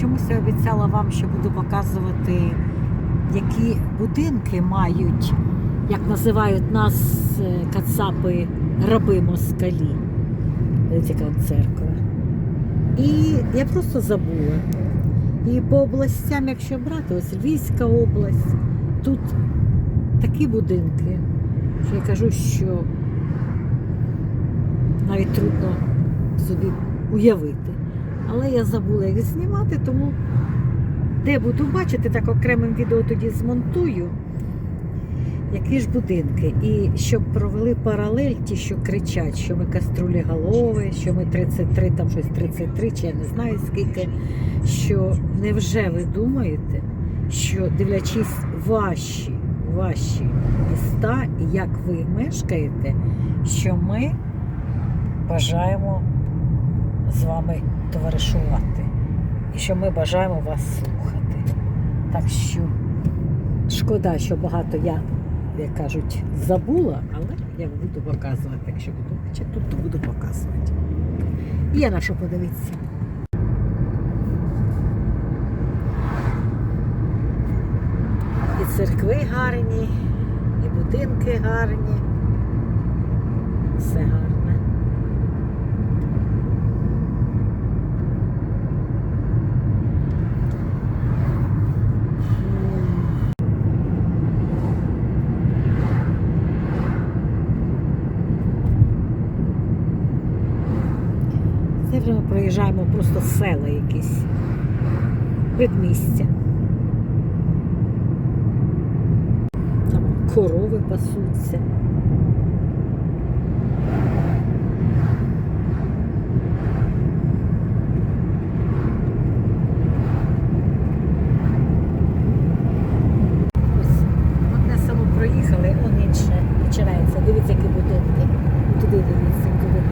чомусь я обіцяла вам, що буду показувати, які будинки мають, як називають нас е, кацапи, раби москалі. Яка церква. І я просто забула. І по областям, якщо брати, ось Львівська область, тут такі будинки, що я кажу, що навіть трудно собі уявити. Але я забула їх знімати, тому де буду бачити, так окремим відео тоді змонтую. Які ж будинки? І щоб провели паралель, ті, що кричать, що ми каструлі голови, що ми 33, там щось 33, чи я не знаю скільки. Що невже ви думаєте, що дивлячись ваші, ваші міста як ви мешкаєте, що ми бажаємо з вами товаришувати і що ми бажаємо вас слухати. Так що шкода, що багато я, як кажуть, забула, але я буду показувати, якщо буду бачити, тут то буду показувати. Є на що подивитися. І церкви гарні, і будинки гарні. Все гарне. Це вже ми проїжджаємо просто села якісь, предмістя. Там корови пасуться. Ось одне село проїхали, он інше починається. Дивіться, які будинки. Туди дивіться, туди.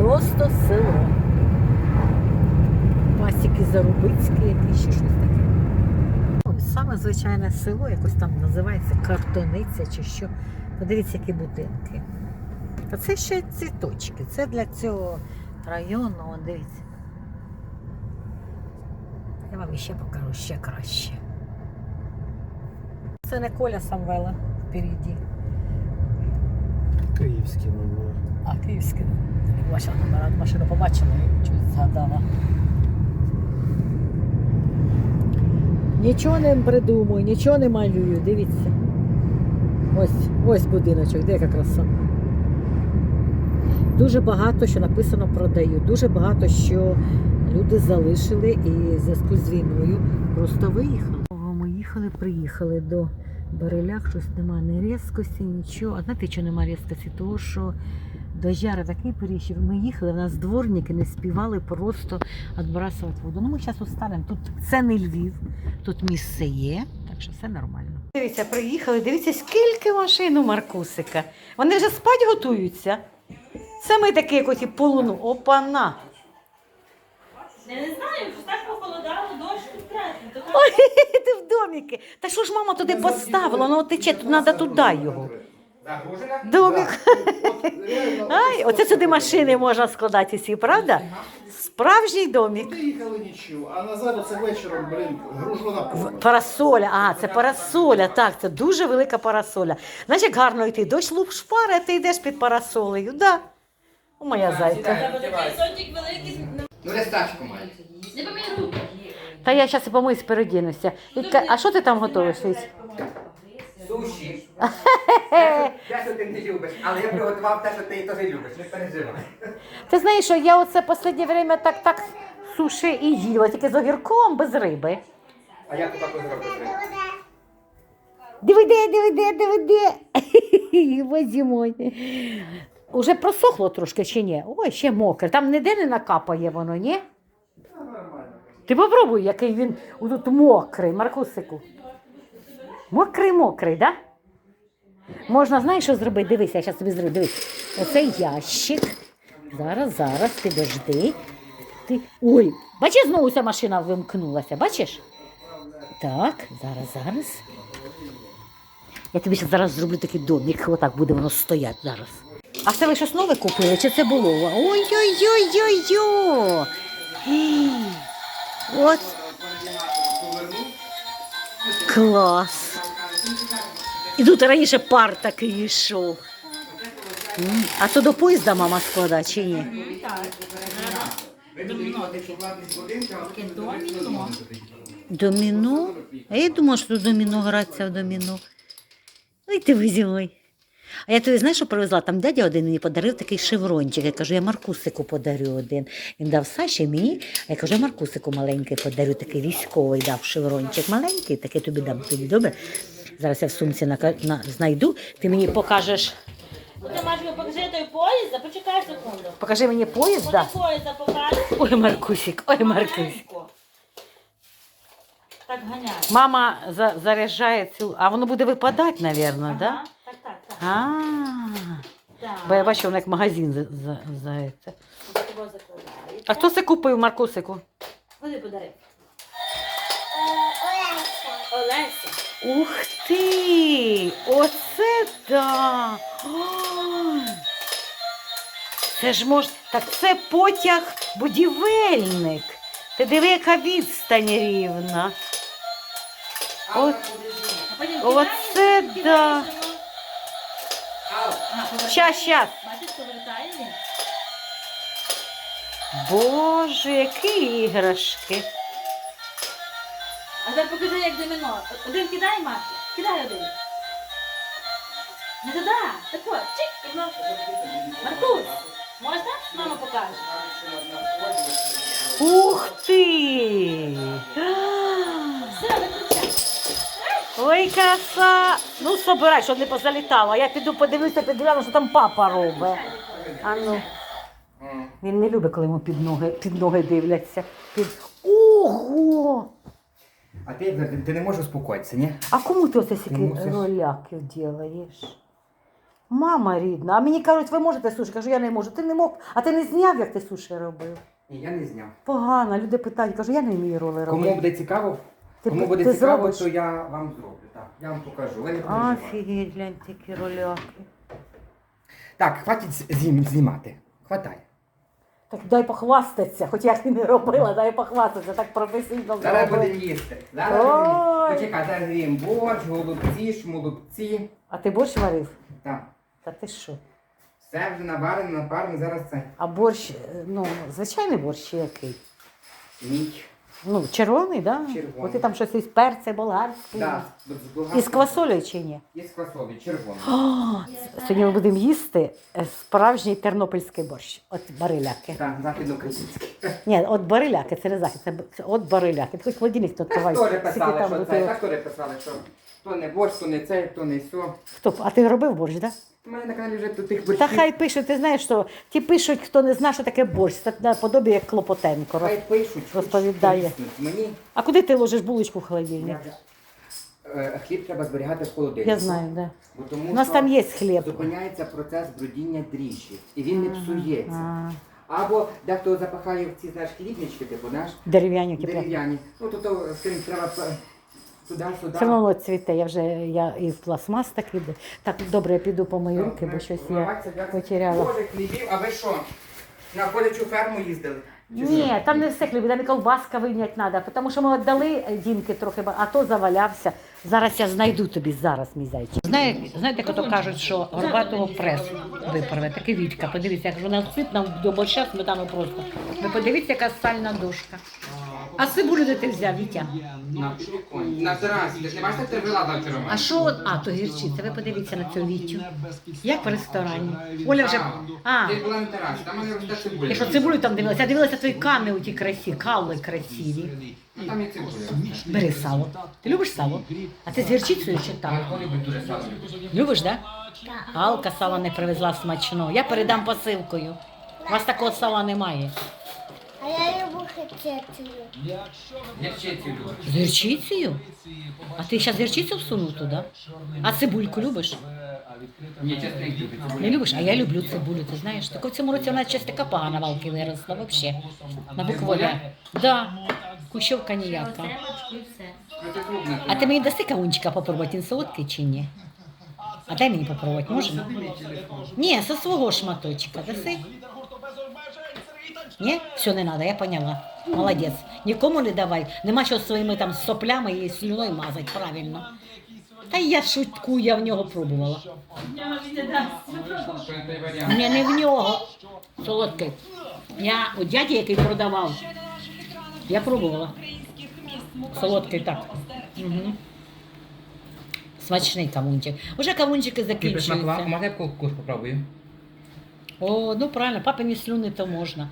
Просто село. Пасіки Зарубицькі, які ще щось таке. Ну, Саме звичайне село, якось там називається Картониця чи що. Подивіться, які будинки. А це ще цвіточки. Це для цього району, он, дивіться. Я вам ще покажу ще краще. Це не Коля Самвела впереді. Київські номери. А, київське. Не бачила номера, машину побачила і щось згадала. Нічого не придумую, нічого не малюю, дивіться. Ось, ось будиночок, де яка краса. Дуже багато що написано продаю, дуже багато що люди залишили і в зв'язку з війною просто виїхали. Ми їхали, приїхали до Барилях, щось немає ні різкості, нічого. А знаєте, що немає різкості? Того, що дождяри такий період, ми їхали, у нас дворники не співали просто відбрасувати воду. Ну ми зараз устанемо. Тут це не Львів, тут місце є, так що все нормально. Дивіться, приїхали, дивіться, скільки машин у Маркусика. Вони вже спать готуються. Це ми такі якось і полуну. Опана! Я не знаю, що так похолодало, дощ підкреслить. То Ой, ти в доміки. Та що ж мама туди поставила? Воно тече, тут треба туди його. Домик. Ай, оце сюди машини можна складати всі, правда? Справжній домик. Приїхали нічого, а назад оце вечором, блин, гружу на поле. Парасоля, а, це парасоля, так, це дуже велика парасоля. Знаєш, як гарно йти, дощ луп шпари, а ти йдеш під парасолею, да. О, моя зайка. великий. Ну, листачку має. Не помій руки. Та я зараз помиюсь, передінуся. І ка- А що ти там готуєш? Суші. Те, що ти не любиш, але я приготував те, що ти теж любиш, не переживай. Ти знаєш, що я оце останнє время так так суші і їла, тільки з огірком, без риби. А я тут також зроблю. Диви де, диви де, диви. Уже просохло трошки чи ні? Ой, ще мокре. Там ніде не накапає воно, ні? Ти попробуй, який він тут мокрий, Маркусику. Мокрий, мокрий, так? Да? Можна, знаєш, що зробити? Дивись, я зараз тобі зроблю. Дивись. Оцей ящик. Зараз, зараз, підожди. Ти... Ой, бачиш, знову ця машина вимкнулася, бачиш? Так, зараз, зараз. Я тобі зараз зроблю такий домик, отак буде воно стояти зараз. А це ви щось нове купили? Чи це було? Ой-ой-ой-ой-ой! От клас. І тут раніше пар такий йшов. А то до поїзда мама складає чи ні? Доміно? А я думала, що доміно гратися в доміно. Ой, ти ви. А я тобі знаєш, що привезла? Там дядя один мені подарив такий шеврончик. Я кажу, я Маркусику подарю один. Він дав Саші мені, а я кажу, я Маркусику маленький подарю, такий військовий дав шеврончик маленький, такий тобі дам тобі добре. Зараз я в сумці нака- на, знайду, ти мені покажеш. Ти маєш покажи той поїзд, а почекай секунду. Покажи мені поїзд, да? поїзда покажеш, Ой, Маркусик, ой, Маркусик. Так ганяє. Мама за, заряджає цю, а воно буде випадати, мабуть, Ага, да? Так, так, так. А, Так. бо я бачу, воно як магазин за, за, за це. А хто це купив Маркусику? Куди подарив? Олеся. Ух ти! Оце да! Це ж мож... Так це потяг будівельник. Ти диви, яка відстань рівна. От, Оце да. щас, щас. Боже, які іграшки. А тепер покажи, як доміно. Один кидай, Марк. Кидай один. Не туди. Так от, чик, і воно. Маркус, можна? Мама покаже. Ух ти! Все, виключай. Ой, краса! Ну, собирай, щоб не позалітало. Я піду подивлюся, підгляну, що там папа робить. А ну. Він не любить, коли йому під ноги, під ноги дивляться. Під... Ого! А ти, ти не можеш успокоїтися, ні? А кому ти оце стільки мусиш. роляків ділаєш? Мама рідна, а мені кажуть, ви можете суші? Кажу, я не можу. Ти не мог, а ти не зняв, як ти суші робив. Ні, я не зняв. Погано, люди питають, кажу, я не вмію роли робити. Кому буде цікаво, Ти- кому буде ти цікаво, зробиш? то я вам зроблю. Так, я вам покажу. Ви не переживайте. Офігеть, глянь, такі роляки. Так, хватить з- знімати. Хватай. Так дай похвастатися, хоч я і не робила, дай похвастатися, так професійно Зараз будемо їсти. Зараз Ой. будемо. Почекай, зараз їм борщ, голубці, шмолубці. А ти борщ варив? Так. Та ти що? Все вже наварено, напарно, зараз це. А борщ, е, ну, звичайний борщ чи який? Ніч. Ну, червоний? Да? Червоний. От ти там щось із перця, болгарський. Да, І з квасолею чи ні? І з квасолі, червоний. О, сьогодні ми будемо їсти е, справжній тернопільський борщ. От бариляки. Так, західноукраїнський. Ні, от бариляки, це не захід, це, от бариляки. Ти хоч холодильник тут давай. Хто писали, що це. Хто писали, що то не борщ, то не це, то не сьо. Хто? А ти робив борщ, так? Да? У мене на каналі вже тут тих Та хай пишуть, ти знаєш, що ті пишуть, хто не знає, що таке борщ, це наподобі як Клопотенко. роз- Хай пишуть. розповідає. Мені А куди ти ложиш булочку в холодильник? е, хліб треба зберігати в холодильнику. Я знаю, да. Бо тому У нас що там є хліб. Зупиняється процес брудіння дріжджів, і він не псується. А, Або дехто запахає в ці знаєш, хлібнички, типу, знаєш, Дерев'яні кипля. дерев'яні. Ну, то, то з треба пе- туди-сюди. Все одно цвіте, я вже я і в пластмас так іду. Так, добре, я піду по помию руки, бо щось я потеряла. Боже, хлібів, а ви що? На ходячу ферму їздили? Чи Ні, що? там не все хліб, там і колбаска вийняти треба, тому що ми віддали Дімки трохи, а то завалявся. Зараз я знайду тобі зараз, мій зайчик. Знаєте, знаєте, як кажуть, що горбатого прес виправе, таке Вітька. Подивіться, як вона ситна до борща сметану просто. Ви подивіться, яка сальна дошка. А цибулю де ти взяв, Вітя? На, на терасі. Ти ж не бачиш, як ти вчора? А що? от- А, то гірчиця. Ви подивіться на цю Вітю. Як в ресторані. Оля вже. А, Ти була на терасі, там мене росте цибуля. я що цибулю там дивилася, я дивилася твої кани у ті красиві, кали красиві. Ну, там є цибуля. Бери сало. Ти любиш сало? А ти з гірчицею чи так? Дуже сало. Любиш, так? Да? Алка сала не привезла смачно. Я передам посилкою. У вас такого сала немає. Любиш. З гірчицею? А ти зараз гірчицю всунув туди? А цибульку любиш? Ні, чесно, любить. Не любиш, а я люблю цибулю, ти знаєш. Так в цьому році вона щось така погана валки виросла взагалі. На букву Да. Кущовка ніяка. А ти мені даси кавунчика попробувати, він солодкий чи ні? А дай мені попробувати, можна? Ні, зі свого шматочка даси. Ні? Все, не треба, я поняла. Молодець. Нікому не давай. Нема що своїми там соплями і слюною мазати, правильно. Та я шуткую, я в нього пробувала. Ні, не в нього. Солодкий. Я у дяді, який продавав, я пробувала. Солодкий так. Угу. Смачний кавунчик. Уже кавунчики закінчуються. Можна я вкус попробую? О, ну правильно, папині слюни то можна.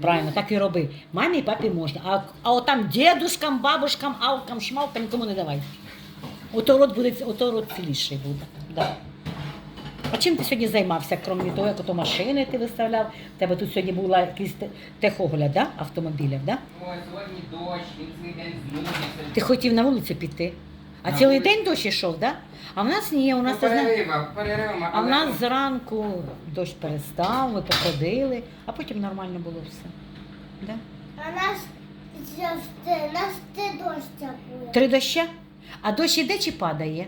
Правильно, так і роби. Мамі і папі можна. А, а от там дедушкам, бабушкам, алкам, шмалкам нікому не давай. Ото рот буде, ото рот ціліший буде. Да. А чим ти сьогодні займався, крім того, як ото машини ти виставляв? У тебе тут сьогодні була якийсь техогляд, да? автомобілів, да? Ой, сьогодні дощ, він день. Ти хотів на вулицю піти. А На цілий день дощ ішов, да? А в нас ні, у нас Ну, ти перерива, перерива. А в нас зранку дощ перестав, ми походили, а потім нормально було все. Да? А нас завжди, нас ти дощ буде. Три доща? А дощ іде чи падає?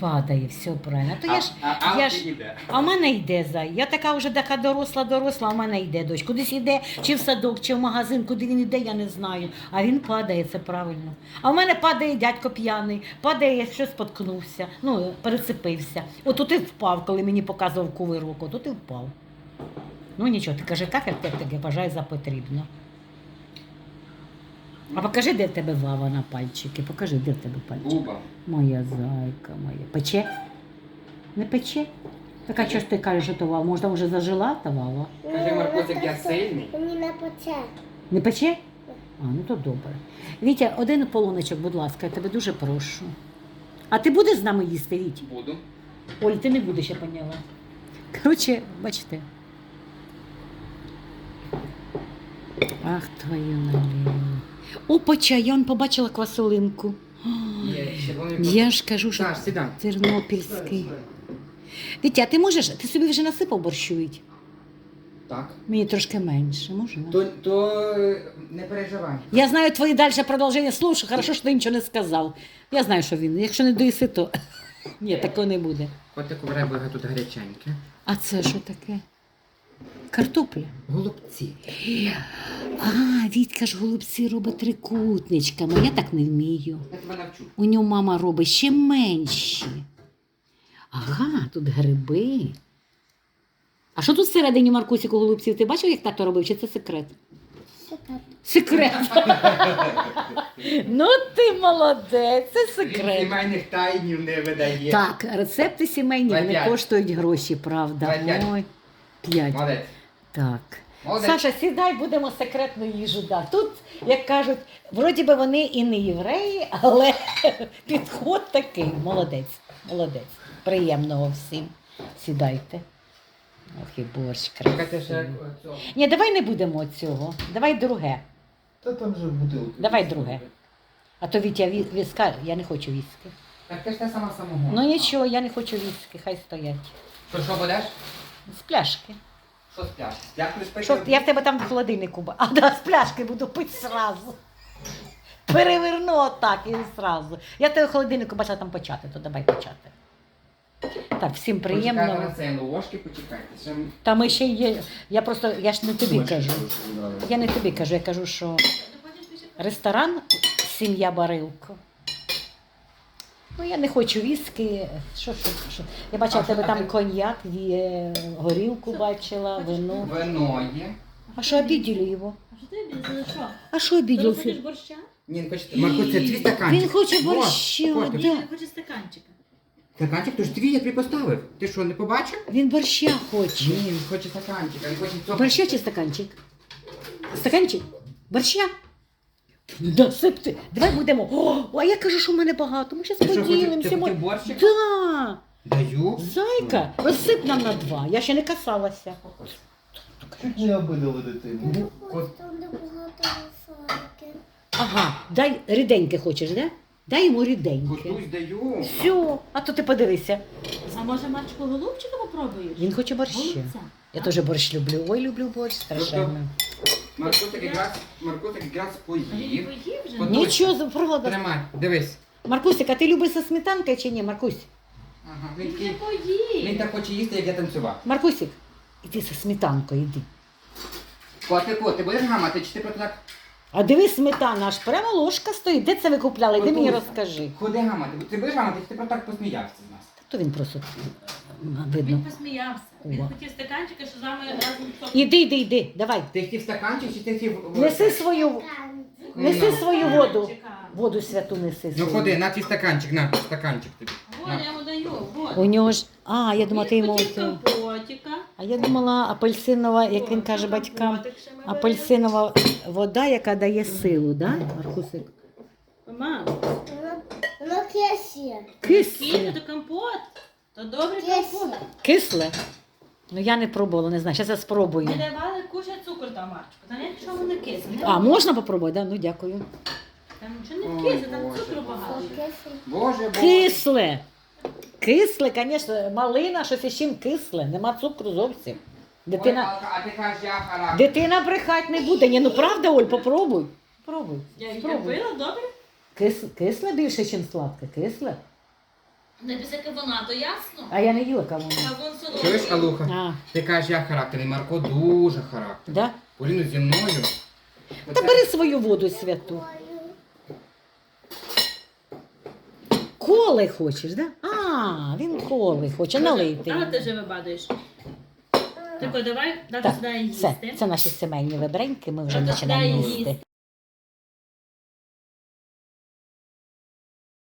Падає, все правильно. То я ж, а, я ж, а в мене йде зай. Я така вже така доросла, доросла, а в мене йде дощ. Кудись йде, чи в садок, чи в магазин, куди він йде, я не знаю. А він падає, це правильно. А в мене падає дядько п'яний, падає, що споткнувся, ну, перецепився. От тут і впав, коли мені показував кувирок, от тут і впав. Ну нічого, ти кажи так, як тебе бажає за потрібно. А покажи, де в тебе вава на пальчики. Покажи, де в тебе пальчики. Буба. Моя зайка моя. Пече? Не пече? Так а чого ж ти кажеш, що то вава? Може, вже зажила та вава? Каже, Маркосик, я сильний. Мені не поче. Не пече? А, ну то добре. Вітя, один полуничок, будь ласка, я тебе дуже прошу. А ти будеш з нами їсти, Віть? Буду. Оль, ти не будеш, я поняла. Коротше, бачите. Ах, твою наліво. Опача, я он побачила квасолинку. Я ж кажу, що сідай. тернопільський. А ти можеш, ти собі вже насипав борщу? Віть? Так. Мені трошки менше, можна? То, то е, не переживай. Я знаю твої далі продовження. Слушай, хорошо, що ти нічого не сказав. Я знаю, що він. Якщо не доїси, то ні, такого не буде. Котику вребуга тут гаряченьке. А це що таке? Картопля. Голубці. А, Вітька ж голубці робить трикутничками. Я так не вмію. Я тебе навчу. У нього мама робить ще менші. Ага, тут гриби. А що тут всередині Маркусіку голубців? Ти бачив, як тато робив? Чи це секрет? Секрет. Секрет. ну ти молодець, це Він секрет. сімейних тайнів не видає. Так, рецепти сімейні вони коштують гроші, правда. Ой, п'ять. Молодець. Так. Молодець. Саша, сідай, будемо секретну їжу. Да. Тут, як кажуть, вроді би вони і не євреї, але підход такий. Молодець, молодець. Приємного всім. Сідайте. Ох, і борщ красивий. Ні, давай не будемо цього. Давай друге. Та там же бутилки. Давай друге. А то Вітя ві- віска, я не хочу віски. Так ти ж те сама самого. Ну нічого, я не хочу віски, хай стоять. То що будеш? З пляшки. Що? Як не спиш? Що, я в тебе там в холодильнику. ба- А да, з пляшки буду пити сразу. Переверну отак і сразу. Я в тебе в холодильнику бачила там почати, то давай почати. Так, всім Почекайте на приємно. це ложки, почекайте. Ще... Та ми ще є. Я просто, я ж не тобі кажу. Я не тобі кажу, я кажу, що ресторан сім'я Барилко. Ну, я не хочу віскі. Що, що, що? Я бачила А в тебе а там ти- коньяк, є, горілку бачила, вино. Вино є. А що обіділи його? А що ти обідали? Що? А що Ти обіділи? хочеш борща? Ні, не хочете. Марко, це твій стаканчик. Він хоче От, борщу, от, да. Ні, я стаканчика. Стаканчик, то ж твій я тобі поставив. Ти що, не побачив? Він борща хоче. Ні, він хоче стаканчик, він хоче цього. Борща чи стаканчик? Стаканчик? Борща? Насипти. Давай будемо. О, а я кажу, що в мене багато. Ми зараз Ти що, поділимося. ти Ми- хотів борщик? Да. Даю. Зайка, розсип нам на два. Я ще не касалася. Чуть не обидали дитину. Кот- Там де багато фольки. Ага, дай ріденьке хочеш, да? Дай йому ріденьке. Котусь даю. Все, а то ти подивися. А може Марчику голубчика попробуєш? Він хоче борща. Голубця. Я теж борщ люблю. Ой, люблю борщ страшенно. Маркотик якраз, Маркотик якраз поїв. поїв вже? Нічого за правда. Тримай, дивись. Маркусик, а ти любиш зі сметанкою чи ні, Маркусь? Ага, він Він такий. поїв. Він так хоче їсти, як я танцював. Маркусик, іди зі сметанкою, іди. Котику, ти будеш гамати, чи ти просто так А дивись, сметана, аж прямо ложка стоїть. Де це ви купляли? Де мені Готуйся. розкажи. Ходи гамати. Ти будеш гамати, чи ти просто так посміявся з нас? То він просто видно. Він посміявся. Він хотів стаканчика, що з вами разом сок. Іди, іди, іди, давай. Ти хотів стаканчик, чи ти хотів... Неси свою, неси Ну. свою воду. Стаканчика. Воду святу неси. Ну свою. ходи, на твій стаканчик, на стаканчик тобі. Вот, я йому даю. У нього ж. А, я думала, ти Він йому. хотів оце- компотика. А я думала, апельсинова, як він каже батькам, ми беремо. апельсинова вода, яка дає силу, да, Маркусик? Мама, Воно, воно кисє. кіт, Кисле. компот. То Кисле. компот. Кисле? Ну я не пробувала, не знаю. Зараз я спробую. Ми давали куча цукру там, Марчику. Та нічого не кисле. А, можна попробувати? Да? Ну дякую. Там нічого не кисле, там Боже, цукру багато. Боже, боже. Кисле. Кисле, звісно, малина, щось із чим кисле, нема цукру зовсім. Ой, Дитина, Алка, а ти кажеш, я характер. дитина брехати не буде. Ні, ну правда, Оль, попробуй. Попробуй. Я їх Спробуй. пила, добре? Кис, кисле більше, ніж сладке. Кисле. Не без вона, то ясно. А я не їла кавуна. Солодкий. Чуєш, Алуха? А, Ти кажеш, я характерний. Марко дуже характерний. да? Поліну зі мною. Та бери свою воду святу. Коли хочеш, да? А, він коли хоче, налити. А ти же вибадаєш. Тако, давай, дати Так, сюди Все, їсти. це наші сімейні вибреньки, ми вже починаємо їсти.